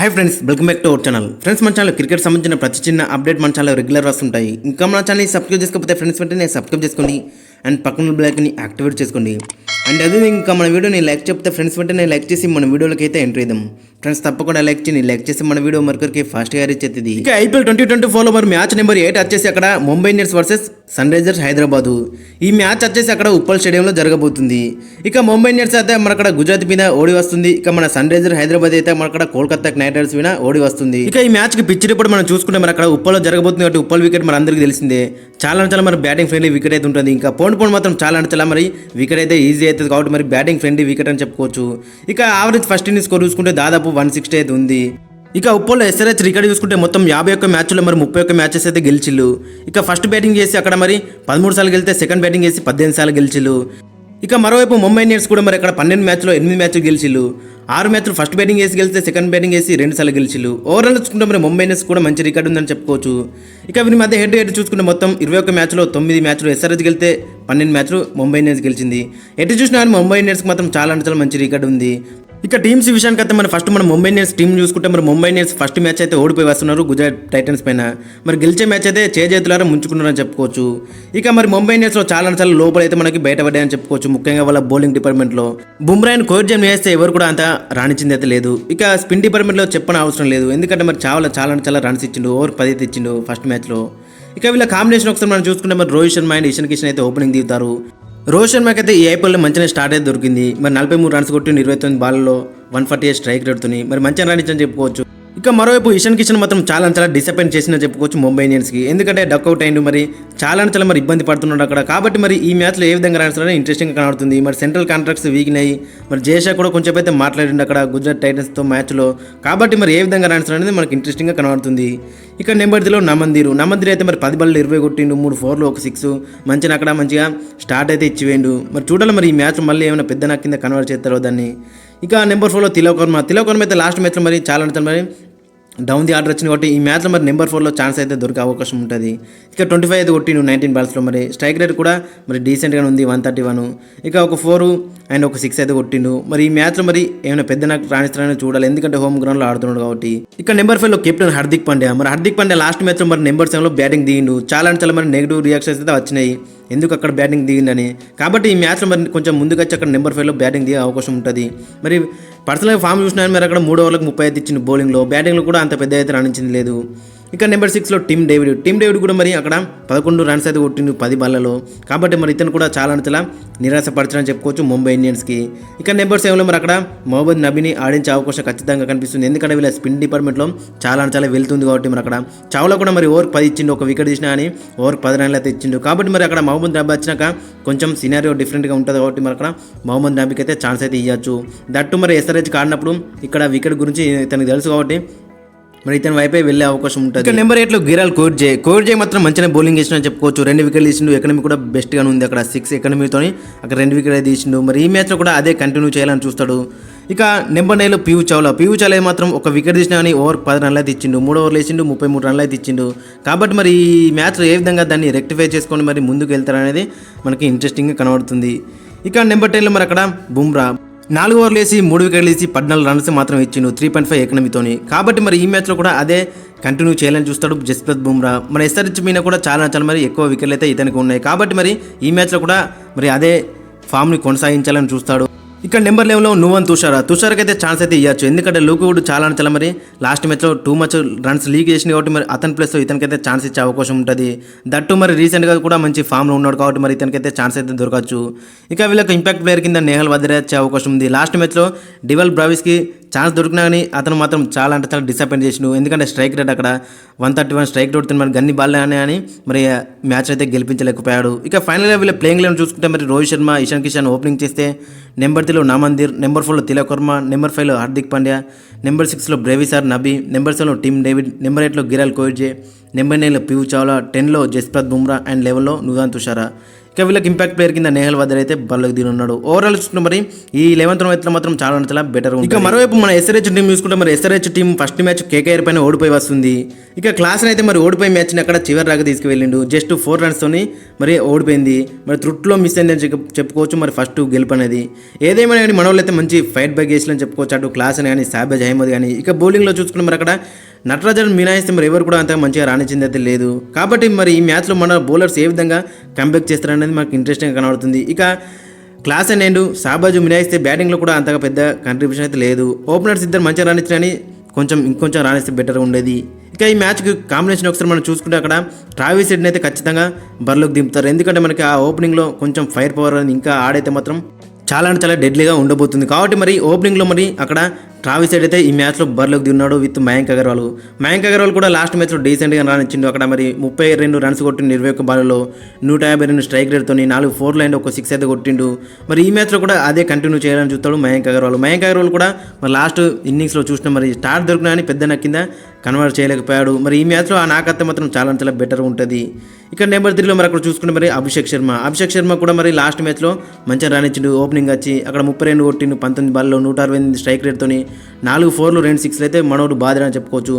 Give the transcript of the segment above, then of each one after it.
Hi friends welcome back to our channel friends మన channel cricket సంబంధించిన ప్రతి చిన్న అప్డేట్ మన ఛానల్ రెగ్యులర్ వస్తుంటాయి. ఇంకా మన ఛానల్ సబ్స్క్రైబ్ చేసుకోకపోతే ఫ్రెండ్స్ వెంటనే సబ్స్క్రైబ్ చేసుకోండి. అండ్ పక్కన బ్లాక్ని యాక్టివేట్ చేసుకోండి. అండ్ అదే ఇంకా మన వీడియోని లైక్ చెప్తే ఫ్రెండ్స్ వెంటనే లైక్ చేసి మన వీడియోలకి అయితే ఎంటర్ అయిదాం ఫ్రెండ్స్ తప్పకుండా లైక్ చేయండి. లైక్ చేసి మన వీడియో మరొకరికి ఫాస్ట్గా రీచ్ అవుతుంది. ఇక ఐపీఎల్ ట్వంటీ ట్వంటీ ఫోర్లో మరి మ్యాచ్ నెంబర్ ఎయిట్ వచ్చేసి అక్కడ Mumbai Indians versus Sunrisers Hyderabad. ఈ మ్యాచ్ వచ్చేసి అక్కడ ఉప్పల్ స్టేడియంలో జరగబోతుంది. ఇక ముంబై ఇండియన్స్ అయితే మన అక్కడ గుజరాత్ మీద ఓడి వస్తుంది. ఇక మన సన్ రైజర్ హైదరాబాద్ అయితే మన అక్కడ కోల్కతా నైట్ రైడర్స్ మీద ఓడి వస్తుంది. ఇక ఈ మ్యాచ్కి పిచ్ రిపోర్ట్ మనం చూసుకుంటే మన అక్కడ ఉప్పల్లో జరగబోతుంది కాబట్టి ఉప్పల్ వికెట్ మన అందరికీ తెలిసిందే. చాలా చాలా మన బ్యాటింగ్ ఫ్రెండ్లీ వికెట్ అయితే ఉంటుంది. ఇంకా రౌండ్ పోన్ మాత్రం చాలా అంటే చాలా మరి వికెట్ అయితే ఈజీ అవుతుంది కాబట్టి మరి బ్యాటింగ్ ఫ్రెండ్లీ వికెట్ అని చెప్పుకోవచ్చు. ఇక ఆవరేజ్ ఫస్ట్ ఇన్నింగ్ స్కోర్ చూసుకుంటే దాదాపు వన్ సిక్స్టీ అయితే ఉంది. ఇక ఉప్పోలో ఎస్ఆర్హెచ్ రికార్డ్ చూసుకుంటే మొత్తం యాభై ఒక్క మ్యాచ్లో మరి ముప్పై ఒక్క మ్యాచెస్ అయితే గెలిచిల్లు. ఇక ఫస్ట్ బ్యాటింగ్ చేసి అక్కడ మరి పదమూడు సార్లు గెలితే సెకండ్ బ్యాటింగ్ చేసి పద్దెనిమిది సార్లు గెలిచిల్లు. ఇక మరోవైపు ముంబై ఇండియన్స్ కూడా మరి అక్కడ పన్నెండు మ్యాచ్లో ఎనిమిది మ్యాచ్లు గెలిచిల్లు. ఆరు మ్యాచ్లు ఫస్ట్ బ్యాటింగ్ వేసి గెలిస్తే సెకండ్ బ్యాటింగ్ వేసి రెండు సార్లు గెలిచిల్లు. ఓవరాల్ చూసుకుంటే మరి ముంబై ఇండియన్స్ కూడా మంచి రికార్డు ఉందని చెప్పుకోవచ్చు. ఇక వీరి మధ్య హెడ్ హెడ్ చూసుకుంటే మొత్తం ఇరవై ఒక్క మ్యాచ్లో తొమ్మిది మ్యాచ్లు ఎస్ఆర్ఎస్ గెలితే పన్నెండు మ్యాచ్లు ముంబై ఇండియన్స్ గెలిచింది. ఎటు చూసినా ముంబై ఇండియన్స్కి మాత్రం చాలా అంటే చాలా మంచి రికార్డు ఉంది. ఇక టీమ్స్ విషయానికి అయితే మన ఫస్ట్ మన ముంబై ఇండియన్స్ టీం చూసుకుంటే మరి ముంబై ఇండియన్స్ ఫస్ట్ మ్యాచ్ అయితే ఓడిపోయి వస్తున్నారు గుజరాత్ టైటన్స్ పైన. మరి గెలిచే మ్యాచ్ అయితే చేజేతులారా ముంచుకున్నారని చెప్పుకోవచ్చు. ఇక మరి ముంబై ఇండియన్స్లో చాలా చాలా లోపల అయితే మనకి బయటపడ్డాయని చెప్పుకోవచ్చు. ముఖ్యంగా వాళ్ళ బౌలింగ్ డిపార్ట్మెంట్లో బుమ్రాయిని కోర్జన్ వేస్తే ఎవరు కూడా అంత రాణించింది అయితే లేదు. ఇక స్పిన్ డిపార్ట్మెంట్లో చెప్పని అవసరం లేదు. ఎందుకంటే మరి చాలా చాలా అంటే చాలా రన్స్ ఇచ్చిండు ఓవర్ పది అయితే ఇచ్చిండు ఫస్ట్ మ్యాచ్లో ఇక వీళ్ళ కాంబినేషన్ ఒకసారి మనం చూసుకుంటే మరి రోహిత్ శర్మ అండ్ ఇషన్ కిషన్ అయితే ఓపెనింగ్ దిగుతారు. రోహిత్ శర్మకి అయితే ఈ ఐపీఎల్లో మంచిగా స్టార్ట్ అయితే దొరికింది. మరి నలభై మూడు రన్స్ కొట్టిన ఇరవై తొమ్మిది బాల్లో వన్ ఫార్టీ ఎయిట్ స్ట్రైక్ రేట్తోని. మరి మంచిగా రాణించని చెప్పుకోవచ్చు. ఇక మరోవైపు ఇషన్ కిషన్ మాత్రం చాలా చాలా డిసప్పాయింట్ చేసిన చెప్పుకోవచ్చు ముంబై ఇండియన్స్కి. ఎందుకంటే డక్అవుట్ అయిండు మరి. చాలా చాలా మరి ఇబ్బంది పడుతున్నాడు అక్కడ. కాబట్టి మరి ఈ మ్యాచ్లో ఏ విధంగా రాణిస్తారని ఇంట్రెస్టింగ్ కనబడుతుంది. మరి సెంట్రల్ కాంట్రాక్ట్స్ వీగినాయి మరి జేషా కూడా కొంచెం అయితే మాట్లాడిండు అక్కడ గుజరాత్ టైటన్స్తో మ్యాచ్లో. కాబట్టి మరి ఏ విధంగా రాణిస్తారనేది మనకి ఇంట్రెస్టింగ్గా కనబడుతుంది. ఇక నెంబర్ నమందిరు. నమందిరు అయితే మరి పది బళ్ళు ఇరవై కొట్టిండు మూడు ఫోర్లు ఒక సిక్స్ మంచిగా అక్కడ మంచిగా స్టార్ట్ అయితే ఇచ్చివేయండు మరి చూడాలి మరి ఈ మ్యాచ్ మళ్ళీ ఏమైనా పెద్ద నా కింద కన్వర్ట్ చేస్తారో దాన్ని. ఇక నెంబర్ ఫోర్లో తిలోకర్మ. తిలోకర్మ అయితే లాస్ట్ మ్యాచ్లో మరి చాలా అంటే మరి. డౌన్ ది ఆర్డర్ వచ్చింది కాబట్టి ఈ మ్యాచ్లో మరి నెంబర్ ఫోర్లో ఛాన్స్ అయితే దొరికే అవకాశం ఉంటుంది. ఇక ట్వంటీ ఫైవ్ అయితే కొట్టిండు నైన్టీన్ బాల్స్లో మరి స్ట్రైక్ రేట్ కూడా మరి డీసెంట్గా ఉంది వన్ థర్టీ వన్ ఇక ఒక ఫోర్ అండ్ ఒక సిక్స్ అయితే కొట్టిండు. మరి ఈ మ్యాచ్లో మరి ఏమైనా పెద్ద నాకు రాణిస్తారని చూడాలి. ఎందుకంటే హోమ్ గ్రౌండ్లో ఆడుతున్నాడు కాబట్టి. ఇక నెంబర్ ఫైవ్లో కెప్టెన్ హార్దిక్ పాండ్యా. మరి హార్దిక్ పాండ్యా లాస్ట్ మ్యాచ్లో మరి నెంబర్ సెవెన్లో బ్యాటింగ్ దిగిండు. చాలా అంటే చాలా మరి నెగిటివ్ రియాక్షన్స్ అయితే వచ్చినాయి. ఎందుకు అక్కడ బ్యాటింగ్ దిగిందని? కాబట్టి ఈ మ్యాచ్లో మరి కొంచెం ముందుకు వచ్చి అక్కడ నెంబర్ ఫైవ్లో బ్యాటింగ్ దిగే అవకాశం ఉంటుంది. మరి పర్సనల్గా ఫామ్ చూసినా మరి అక్కడ మూడు ఓవర్లకు ముప్పై ఐదు ఇచ్చింది బౌలింగ్లో. బ్యాటింగ్లో కూడా అంత పెద్ద అయితే రాణించింది లేదు. ఇక నెంబర్ సిక్స్లో టీమ్ డేవిడ్. టీమ్ డేవిడ్ కూడా మరి అక్కడ పదకొండు రన్స్ అయితే కొట్టిండు పది బాళ్ళలో కాబట్టి మరి ఇతను కూడా చాలా అంతలా చాలా చెప్పుకోవచ్చు ముంబై ఇండియన్స్కి. ఇక నెంబర్ సెవెన్లో మరి అక్కడ మొహమ్మద్ నబీని ఆడించే అవకాశం ఖచ్చితంగా కనిపిస్తుంది. ఎందుకంటే వీళ్ళ స్పిన్ డిపార్ట్మెంట్లో చాలా చాలా వెళ్తుంది కాబట్టి మరి అక్కడ చావులో కూడా మరి ఓవర్ పది ఇచ్చిండు ఒక వికెట్ తీసినా అని ఓవర్ పది రన్లు అయితే ఇచ్చిండు. కాబట్టి మరి అక్కడ మహమ్మద్ నబీ వచ్చినాక కొంచెం సినారియో డిఫరెంట్గా ఉంటుంది కాబట్టి మరి అక్కడ మహమ్మద్ నబీకి అయితే ఛాన్స్ అయితే ఇవ్వచ్చు దట్టు మరి ఎస్ఆర్హెచ్ ఆడినప్పుడు ఇక్కడ వికెట్ గురించి తనకు తెలుసు కాబట్టి మరి ఇతని వైపే వెళ్ళే అవకాశం ఉంటుంది. నెంబర్ నెంబర్ ఎయిట్లో గిరాల్ కోర్జే. కోర్జే మాత్రం మంచిగా బౌలింగ్ చేసిన చెప్పుకోవచ్చు. రెండు వికెట్లు తీసిండు ఎకనమీ కూడా బెస్ట్గానే ఉంది అక్కడ. సిక్స్ ఎకనమీతో అక్కడ రెండు వికెట్ తీసిండు. మరి ఈ మ్యాచ్లో కూడా అదే కంటిన్యూ చేయాలని చూస్తాడు. ఇక నెంబర్ నైన్లో పీయూ చౌలా పియూ చావ్లా మాత్రం ఒక వికెట్ తీసినా కానీ ఓవర్ పది రన్లు అయితే ఇచ్చిండు మూడు ఓవర్లు వేసిండు ముప్పై మూడు రన్లు అయితే ఇచ్చిండు కాబట్టి మరి ఈ మ్యాచ్లో ఏ విధంగా దాన్ని రెక్టిఫై చేసుకొని మరి ముందుకు వెళ్తారనేది మనకి ఇంట్రెస్టింగ్గా కనబడుతుంది. ఇక నెంబర్ టెన్లో మరి అక్కడ బుమ్రా. నాలుగు ఓవర్లు వేసి మూడు వికెట్లు వేసి పద్నాలుగు రన్స్ మాత్రం ఇచ్చిండు త్రీ పాయింట్ ఫైవ్ ఎకనమీతోని కాబట్టి మరి ఈ మ్యాచ్లో కూడా అదే కంటిన్యూ చేయాలని చూస్తాడు జస్ప్రీత్ బుమ్రా. మరి ఎస్ఆర్హెచ్ మీద కూడా చాలా చాలా మరి ఎక్కువ వికెట్లు అయితే ఇతనికి ఉన్నాయి. కాబట్టి మరి ఈ మ్యాచ్లో కూడా మరి అదే ఫామ్ని కొనసాగించాలని చూస్తాడు. ఇక్కడ నెంబర్ లెవెన్లో నువ్వని తుషారా? తుషార్కి అయితే ఛాన్స్ అయితే ఇవ్వచ్చు ఎందుకంటే లూకువుడ్ చాలా చాలా మరి లాస్ట్ మ్యాచ్లో టూ మచ్ రన్స్ లీక్ చేసింది కాబట్టి మరి అతని ప్లేస్లో ఇతనికైతే ఛాన్స్ ఇచ్చే అవకాశం ఉంటుంది. దట్టు మరి రీసెంట్గా కూడా మంచి ఫామ్లో ఉన్నాడు కాబట్టి మరి ఇతనికైతే ఛాన్స్ అయితే దొరకచ్చు. ఇక వీళ్ళకి ఇంపాక్ట్ ప్లేయర్ కింద నేహల్ వద్ద వచ్చే అవకాశం ఉంది. లాస్ట్ మ్యాచ్లో డివల్ బ్రావిస్కి ఛాన్స్ దొరికినా కానీ అతను మాత్రం చాలా అంటే చాలా డిసప్పాయింట్ చేసిండు. ఎందుకంటే స్ట్రైక్ రేట్ అక్కడ one thirty one strike rate మరి గన్ని బాల్ అని మరి మ్యాచ్ అయితే గెలిపించలేకపోయాడు. ఇక ఫైనల్గా వీళ్ళ ప్లేయింగ్ లెవెన్ చూసుకుంటే మరి రోహిత్ శర్మ ఇషాన్ కిషన్ ఓపెనింగ్ చేస్తే నెంబర్ త్రీలో నామందిర్ నెంబర్ ఫోర్లో తిలక్ వర్మ నెంబర్ ఫైవ్లో హార్దిక్ పాండ్యా నెంబర్ సిక్స్లో బ్రేవిసార్ నబీ నెంబర్ సెవెన్లో టీమ్ డేవిడ్ నెంబర్ ఎయిట్లో గిరాల్ కోయిజే నెంబర్ నైన్లో పియూ చావ్లా టెన్లో జస్ప్రత్ బుమ్రా అండ్ లెవెన్లో నుదాన్ తుషారా ఇక వీళ్ళకి ఇంపాక్ట్ ప్లేయర్ కింద నేహల్ వద్దర్ అయితే బల్లోకి దిగి ఉన్నాడు ఓవరాల్ చూసుకుంటే మరి ఈ లెవెన్త్ అయితే మాత్రం చాలా చాలా బెటర్ ఇక మరోవైపు మన ఎస్ఆర్హెచ్ టీం చూసుకుంటే మరి SRH team first match KKR పైన ఓడిపోయి వస్తుంది. ఇక క్లాస్ అయితే మరి ఓడిపోయి మ్యాచ్ని అక్కడ చివరి రాగా తీసుకువెళ్ళిండు జస్ట్ ఫోర్ రన్స్తోని మరి ఓడిపోయింది. మరి త్రుట్లో మిస్ అయింది అని చెప్పుకోవచ్చు. మరి ఫస్ట్ గెలుపు అనేది ఏదేమైనా కానీ మన అయితే మంచి ఫైట్ బ్యాక్ చేసిన చెప్పుకోవచ్చు. అటు క్లాస్ అని కానీ సాబేజ్ అహ్మద్ కానీ. ఇక బౌలింగ్లో చూసుకున్న మరి అక్కడ నటరాజన్ మినాయిస్తే మరి ఎవరు కూడా అంతగా మంచిగా రాణించింది అయితే లేదు. కాబట్టి మరి ఈ మ్యాచ్లో మన బౌలర్స్ ఏ విధంగా కంబ్యాక్ చేస్తారనేది మాకు ఇంట్రెస్టింగ్ కనబడుతుంది. ఇక క్లాస్ అండ్ సాబాజు మినాయిస్తే బ్యాటింగ్లో కూడా అంతగా పెద్ద కంట్రిబ్యూషన్ అయితే లేదు. ఓపెనర్స్ ఇద్దరు మంచిగా రాణించారని కొంచెం ఇంకొంచెం రాణిస్తే బెటర్ ఉండేది. ఇక ఈ మ్యాచ్కి కాంబినేషన్ ఒకసారి మనం చూసుకుంటే అక్కడ ట్రావిస్ హెడ్ని అయితే ఖచ్చితంగా బరిలోకి దింపుతారు. ఎందుకంటే మనకి ఆ ఓపెనింగ్లో కొంచెం ఫైర్ పవర్ అని ఇంకా ఆడైతే మాత్రం చాలా అంటే చాలా డెడ్లీగా ఉండబోతుంది. కాబట్టి మరి ఓపెనింగ్లో మరి అక్కడ ట్రావిస్ హెడ్ అయితే ఈ మ్యాచ్లో బరిలోకి దిన్నాడు విత్ మయాంక్ అగర్వాల్. మయాంక్ అగర్వాల్ కూడా లాస్ట్ మ్యాచ్లో డీసెంట్గా రానిచ్చిండు. అక్కడ మరి ముప్పై రెండు రన్స్ కొట్టిండు ఇరవై ఒక్క బాల్లో నూట యాభై రెండు స్ట్రైక్ రేట్తో నాలుగు ఫోర్ లైన్ ఒక సిక్స్ అయితే కొట్టిండు. మరి ఈ మ్యాచ్లో కూడా అదే కంటిన్యూ చేయాలని చూస్తాడు మయాంక్ అగర్వాల్. మయాంక్ అగర్వాల్ కూడా మరి లాస్ట్ ఇన్నింగ్స్లో చూసిన మరి స్టార్ట్ దొరికినా అని పెద్ద కింద కన్వర్ట్ చేయలేకపోయాడు. మరి ఈ మ్యాచ్లో ఆ నాకత్తే మాత్రం చాలా చాలా బెటర్ ఉంటుంది. ఇక్కడ నెంబర్ త్రీలో మరి అక్కడ చూసుకుంటే మరి అభిషేక్ శర్మ. అభిషేక్ శర్మ కూడా మరి లాస్ట్ మ్యాచ్లో మంచిగా రానిచ్చిండు ఓపెనింగ్ వచ్చి అక్కడ ముప్పై రెండు కొట్టిండు పంతొమ్మిది బాల్లో నూట అరవై ఎనిమిది స్ట్రైక్ రేట్తోని నాలుగు ఫోర్లు రెండు సిక్స్లు అయితే మనోడు బాధ అని చెప్పుకోవచ్చు.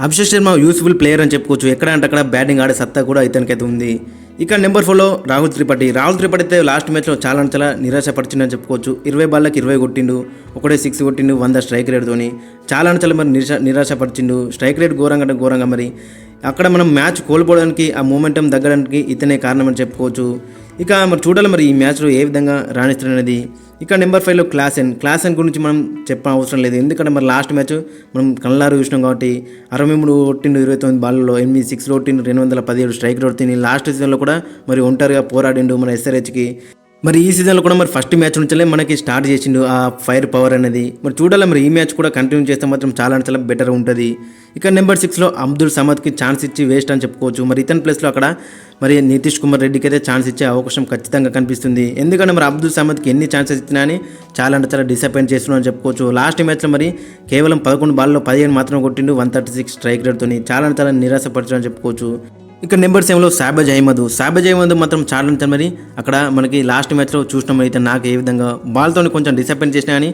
అభిషేక్ శర్మ యూస్ఫుల్ ప్లేయర్ అని చెప్పుకోవచ్చు. ఎక్కడ అంటే అక్కడ బ్యాటింగ్ ఆడే సత్తా కూడా ఇతనికైతే ఉంది. ఇక నెంబర్ ఫోర్లో రాహుల్ త్రిపాఠి. రాహుల్ త్రిపాఠి అయితే లాస్ట్ మ్యాచ్లో చాలా చాలా నిరాశపరిచిందని చెప్పుకోవచ్చు. ఇరవై బాళ్ళకి ఇరవై కొట్టిండు ఒకటే సిక్స్ కొట్టిండు వంద స్ట్రైక్ రేట్తోని చాలా చాలా మరి నిరాశ నిరాశపరిచిండు. స్ట్రైక్ రేట్ ఘోరంగా అంటే ఘోరంగా మరి. అక్కడ మనం మ్యాచ్ కోల్పోవడానికి ఆ మూమెంటం తగ్గడానికి ఇతనే కారణం అని చెప్పుకోవచ్చు. ఇక మరి చూడాలి మరి ఈ మ్యాచ్లో ఏ విధంగా రాణిస్తున్నది ఇక్కడ నెంబర్ ఫైవ్లో క్లాసెన్ క్లాసెన్ గురించి మనం చెప్పడం అవసరం లేదు. ఎందుకంటే మరి లాస్ట్ మ్యాచ్ మనం కళ్ళారు చూసినాం కాబట్టి అరవై మూడు ఒట్టిండు ఇరవై తొమ్మిది బాల్లో ఎనిమిది సిక్స్ ఒట్టిండు రెండు వందల పదిహేడు స్ట్రైక్ కొట్టింది లాస్ట్ సీజన్లో కూడా మరి ఒంటరిగా పోరాడిండు మన ఎస్ఆర్హెచ్కి మరి ఈ సీజన్లో కూడా మరి ఫస్ట్ మ్యాచ్ నుంచే మనకి స్టార్ట్ చేసిండు ఆ ఫైర్ పవర్ అనేది. మరి చూడాలి మరి ఈ మ్యాచ్ కూడా కంటిన్యూ చేస్తే మాత్రం చాలా అంటే చాలా బెటర్ ఉంటుంది. ఇక నెంబర్ సిక్స్లో అబ్దుల్ సమద్కి ఛాన్స్ ఇచ్చి వేస్ట్ అని చెప్పుకోవచ్చు. మరి ఇతని ప్లేస్లో అక్కడ మరి నితీష్ కుమార్ రెడ్డికి అయితే ఛాన్స్ ఇచ్చే అవకాశం ఖచ్చితంగా కనిపిస్తుంది. ఎందుకంటే మరి అబ్దుల్ సమద్కి ఎన్ని ఛాన్సెస్ ఇచ్చినా అని చాలా అంటే చాలా డిసప్పాయింట్ చేస్తున్నాను అని చెప్పుకోవచ్చు. లాస్ట్ మ్యాచ్లో మరి కేవలం పదకొండు బాల్లో పదిహేను మాత్రం కొట్టిండు. వన్ థర్టీ సిక్స్ స్ట్రైక్ రేట్తో చాలా అంటే చాలా నిరాశపరచని చెప్పుకోవచ్చు. ఇక్కడ నెంబర్ సెవెన్లో సాబజ్ అహ్మద్. సాబజ్ అహ్మద్ మాత్రం చాలా మరి. అక్కడ మనకి లాస్ట్ మ్యాచ్లో చూసినాం అయితే నాకు ఏ విధంగా బాల్తో కొంచెం డిసప్పాయింట్ చేసినా కానీ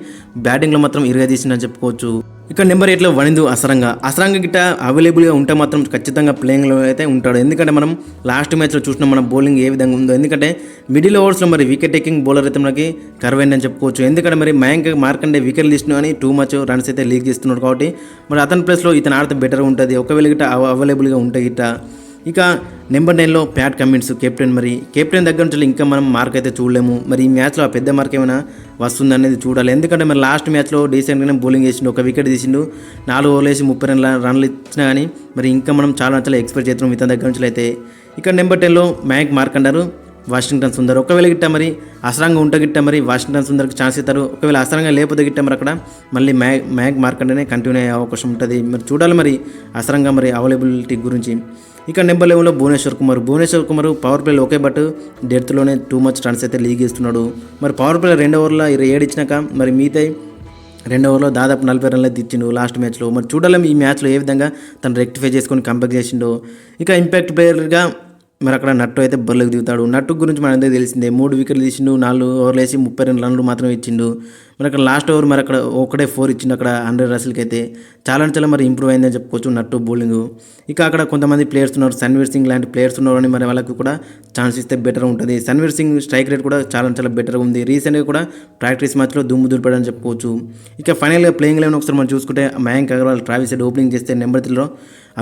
బ్యాటింగ్లో మాత్రం ఇరగదీసిందని చెప్పుకోవచ్చు. ఇక్కడ నెంబర్ ఎయిట్లో వణిందు అసరంగా. అసరంగా గిట్ట అవైలబుల్గా ఉంటే మాత్రం ఖచ్చితంగా ప్లేయింగ్లో అయితే ఉంటాడు. ఎందుకంటే మనం లాస్ట్ మ్యాచ్లో చూసినాం మన బౌలింగ్ ఏ విధంగా ఉందో. ఎందుకంటే మిడిల్ ఓవర్స్లో మరి వికెట్ టేకింగ్ బౌలర్ అయితే మనకి కరువైందని చెప్పుకోవచ్చు. ఎందుకంటే మరి మయాంక్ మార్కండే వికెట్ తీసిన అని టూ మచ్ రన్స్ అయితే లీక్ చేస్తున్నాడు కాబట్టి మరి అతని ప్లేస్లో ఇతను ఆడితే బెటర్ ఉంటుంది. ఒకవేళ గిట్ట అవైలబుల్గా ఉంటే గిట్ట. ఇక నెంబర్ నైన్లో ప్యాట్ కమిన్స్ కెప్టెన్ మరి. కెప్టెన్ దగ్గర నుంచి ఇంకా మనం మార్క్ అయితే చూడలేము. మరి ఈ మ్యాచ్లో ఆ పెద్ద మార్క్ ఏమైనా వస్తుంది అనేది చూడాలి. ఎందుకంటే మరి లాస్ట్ మ్యాచ్లో డీసెంట్గానే బౌలింగ్ వేసిండు ఒక వికెట్ తీసిండు. నాలుగు ఓవర్లు వేసి ముప్పై రెండు రన్లు ఇచ్చినా కానీ మరి ఇంకా మనం చాలా చాలా ఎక్స్పెక్ట్ చేస్తున్నాం ఇతని దగ్గర నుంచి అయితే. ఇక నెంబర్ టెన్లో మ్యాంక్ మార్క్ అంటారు వాషింగ్టన్ సుందర్. ఒకవేళ గిట్ట మరి అసరంగా ఉంటే గిట్ట మరి వాషింగ్టన్ సుందర్కి ఛాన్స్ ఇస్తారు. ఒకవేళ అసరంగా లేకపోతే గిట్ట మరి అక్కడ మళ్ళీ మ్యాగ్ మ్యాగ్ మార్కెట్నే కంటిన్యూ అయ్యే అవకాశం ఉంటుంది. మరి చూడాలి మరి అసరంగా మరి అవైలబిలిటీ గురించి. ఇక నెంబర్ లెవెన్లో భువనేశ్వర్ కుమార్. భువనేశ్వర్ కుమార్ పవర్ ప్లేలో ఓకే బట్ డెత్లోనే టూ మచ్ రన్స్ అయితే లీగ్ ఇస్తున్నాడు మరి పవర్ ప్లే రెండు ఓవర్లో ఇరవై ఏడు ఇచ్చినాక మరి మిగతా రెండు ఓవర్లో దాదాపు నలభై రన్లు తెచ్చిండు లాస్ట్ మ్యాచ్లో మరి చూడాలి ఈ మ్యాచ్లో ఏ విధంగా తను రెక్టిఫై చేసుకొని కంబ్యాక్ చేసిండో. ఇక ఇంపాక్ట్ ప్లేయర్గా మరి అక్కడ నట్టు అయితే బరిలోకి దిగుతాడు. నట్టు గురించి మనందరికీ తెలిసిందే మూడు వికెట్లు తీసిండు నాలుగు ఓవర్లు వేసి ముప్పై రెండు రన్లు మాత్రమే ఇచ్చిండు. మరి అక్కడ లాస్ట్ ఓవర్ మరి అక్కడ ఒకటే ఫోర్ ఇచ్చిండు అక్కడ హండ్రెడ్ రన్స్లకి అయితే. చాలా చాలా మరి ఇంప్రూవ్ అయిందని చెప్పుకోవచ్చు నట్టు బౌలింగ్ ఇక అక్కడ కొంతమంది ప్లేయర్స్ ఉన్నారు సన్వీర్ సింగ్ లాంటి ప్లేయర్స్ ఉన్నారు అని మరి వాళ్ళకి కూడా ఛాన్స్ ఇస్తే బెటర్ ఉంటుంది. సన్వీర్ సింగ్ స్ట్రైక్ రేట్ కూడా చాలా చాలా బెటర్ ఉంది. రీసెంట్గా కూడా ప్రాక్టీస్ మ్యాచ్లో దుమ్ము దులిపాడని చెప్పుకోవచ్చు. ఇక ఫైనల్గా ప్లేయింగ్ లెవెన్ ఒకసారి మనం చూసుకుంటే Mayank Agarwal Travis Head opening చేస్తే నెంబర్ త్రీలో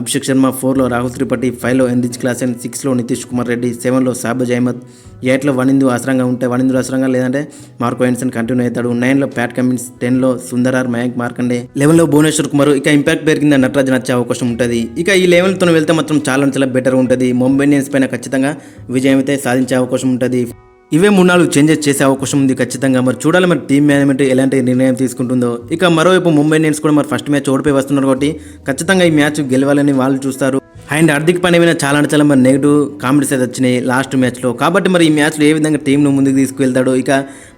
అభిషేక్ శర్మ ఫోర్లో రాహుల్ త్రిపాఠి ఫైవ్లో ఎన్రిచ్ క్లాస్ అండ్ సిక్స్లో నితీష్ కుమార్ రెడ్డి సెవెన్లో సాబజ్ అహ్మద్ ఎయిట్లో వనిందు అసరంగా ఉంటే వనిందు అసరంగా లేదంటే మార్కో ఎన్సన్ కంటిన్యూ అవుతాడు నైన్లో ప్యాట్ కమిన్స్ టెన్లో సుందరార్ మయాంక్ మార్కండే లెవెన్లో భువనేశ్వర్ కుమార్. ఇక ఇంపాక్ట్ పేరు కింద నటరాజన్ వచ్చే అవకాశం ఉంటుంది. ఇక ఈ లెవెల్తో వెళ్తే మాత్రం చాలా చాలా బెటర్ ఉంటుంది. ముంబై ఇండియన్స్ పైన ఖచ్చితంగా విజయం అయితే సాధించే అవకాశం ఉంటుంది. ఇవే మూడు నాలుగు చేంజెస్ చేసే అవకాశం ఉంది ఖచ్చితంగా. మరి చూడాలి మరి టీం మేనేజ్మెంట్ ఎలాంటి నిర్ణయం తీసుకుంటుందో. ఇక మరోవైపు ముంబై ఇండియన్స్ కూడా మరి ఫస్ట్ మ్యాచ్ ఓడిపోయి వస్తున్నారు కాబట్టి ఖచ్చితంగా ఈ మ్యాచ్ గెలవాలని వాళ్ళు చూస్తారు. అండ్ హార్దిక్ పాండ్యా మీద చాలా అంటే చాలా మరి నెగిటివ్ కామెంట్స్ అయితే వచ్చినాయి లాస్ట్ మ్యాచ్లో కాబట్టి మరి ఈ మ్యాచ్లో ఏ విధంగా టీంను ముందుకు తీసుకువెళ్తాడో ఇక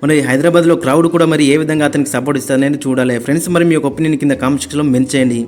మరి హైదరాబాద్లో క్రౌడ్ కూడా మరి ఏ విధంగా అతనికి సపోర్ట్ ఇస్తారనేది చూడాలి. ఫ్రెండ్స్ మరి మీ యొక్క ఒపీనియన్ కింద కామెంట్ సెక్షన్లో మెన్షన్ చేయండి.